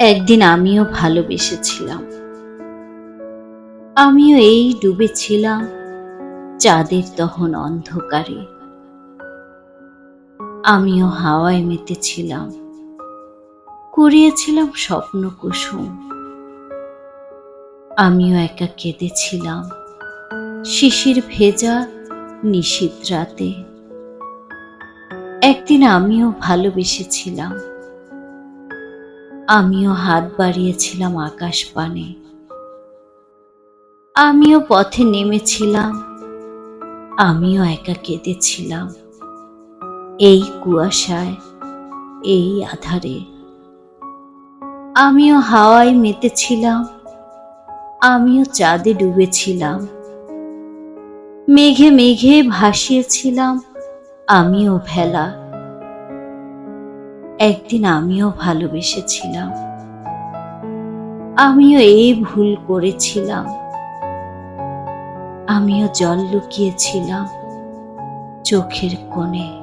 একদিন আমিও ভালোবেসেছিলাম। আমিও এই ডুবেছিলাম চাঁদের তখন অন্ধকারে। আমিও হাওয়ায় মেতেছিলাম। কুড়িয়েছিলাম স্বপ্ন কুসুম। আমিও একা কেঁদেছিলাম শিশির ভেজা নিশীত রাতে। একদিন আমিও ভালোবেসেছিলাম আমিও হাত বাড়িয়েছিলাম আকাশ পানে আমিও পথে নেমেছিলাম। আমিও একা কেঁদেছিলাম। এই কুয়াশায়, এই আধারে। আমিও হাওয়ায় মেতেছিলাম। আমিও চাঁদে ডুবেছিলাম। মেঘে মেঘে ভাসিয়েছিলাম। আমিও ভেলা একদিন আমিও ভালোবেসেছিলাম। আমিও এই ভুল করেছিলাম। আমিও জল লুকিয়েছিলাম চোখের কোণে।